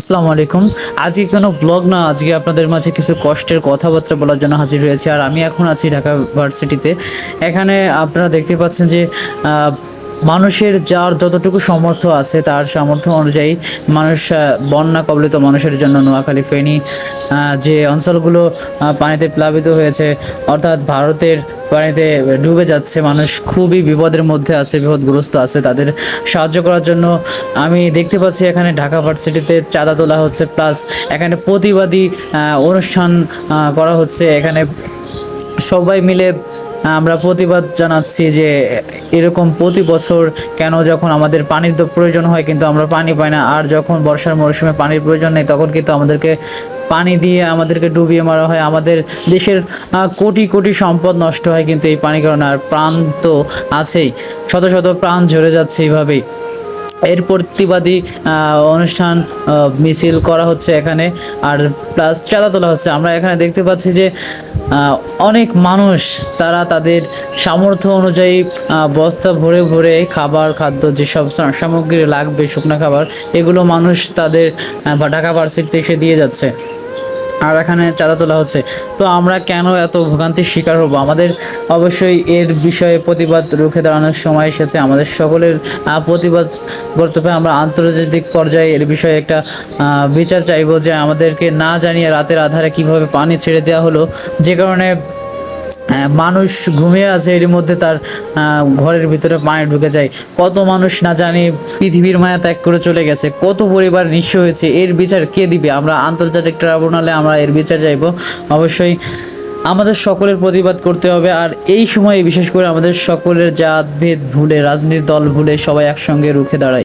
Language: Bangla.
আসসালামু আলাইকুম। আজকে কোনো ব্লগ না, আজকে আপনাদের মাঝে কিছু কষ্টের কথাবার্তা বলার জন্য হাজির হয়েছে। আর আমি এখন আছি ঢাকা ভার্সিটিতে। এখানে আপনারা দেখতে পাচ্ছেন যে মানুষের যার যতটুকু সামর্থ্য আছে, তার সামর্থ্য অনুযায়ী মানুষ বন্যা কবলিত মানুষের জন্য নোয়াখালী ফেনী যে অঞ্চলগুলো পানিতে প্লাবিত হয়েছে, অর্থাৎ ভারতের পানিতে ডুবে যাচ্ছে মানুষ, খুবই বিপদের মধ্যে আছে, বিপদগ্রস্ত আছে, তাদের সাহায্য করার জন্য আমি দেখতে পাচ্ছি এখানে ঢাকা ভার্সিটিতে চাঁদা তোলা হচ্ছে, প্লাস এখানে প্রতিবাদী অনুষ্ঠান করা হচ্ছে, এখানে সবাই মিলে আমরা প্রতিবাদ জানাচ্ছি যে এরকম প্রতি বছর কেন যখন আমাদের পানির তো প্রয়োজন হয় কিন্তু আমরা পানি পাই না। আর যখন বর্ষার মরশুমে পানির প্রয়োজন নেই, তখন কিন্তু আমাদেরকে পানি দিয়ে আমাদেরকে ডুবিয়ে মারা হয়। আমাদের দেশের কোটি কোটি সম্পদ নষ্ট হয় কিন্তু এই পানি কারণে। আর প্রাণ তো আছেই। শত শত প্রাণ ঝরে যাচ্ছে এইভাবেই। এর প্রতিবাদী অনুষ্ঠান মিছিল করা হচ্ছে এখানে। আর প্লাস চাঁদা তোলা হচ্ছে। আমরা এখানে দেখতে পাচ্ছি যে অনেক মানুষ তারা তাদের সামর্থ্য অনুযায়ী বস্তা ভরে ভরে খাবার, খাদ্য যেসব সামগ্রী লাগবে, শুকনা খাবার, এগুলো মানুষ তাদের ঢাকা ভার্সিটিতে এসে দিয়ে যাচ্ছে। আর এখানে চাঁদা তোলা হচ্ছে। তো আমরা কেন এত ভোগান্তির শিকার হব? আমাদের অবশ্যই এর বিষয়ে প্রতিবাদ রুখে দাঁড়ানোর সময় এসেছে। আমাদের সকলের প্রতিবাদ করতে হবে আমরা আন্তর্জাতিক পর্যায়ে এর বিষয়ে একটা বিচার চাইব যে আমাদেরকে না জানিয়ে রাতের আধারে কীভাবে পানি ছেড়ে দেওয়া হলো। যে কারণে মানুষ ঘুমিয়ে আছে এর মধ্যে তার ঘরের ভিতরে পানি ঢুকে যায়। কত মানুষ না জানি পৃথিবীর মায়া ত্যাগ করে চলে গেছে, কত পরিবার নিঃস্ব হয়েছে, এর বিচার কে দিবে? আমরা আন্তর্জাতিক ট্রাইব্যুনালে আমরা এর বিচার চাইব। অবশ্যই আমাদের সকলের প্রতিবাদ করতে হবে, আর এই সময়ে বিশেষ করে আমাদের সকলের জাত, ভেদ, ভুলে, রাজনীতি, দল ভুলে সবাই একসঙ্গে রুখে দাঁড়ায়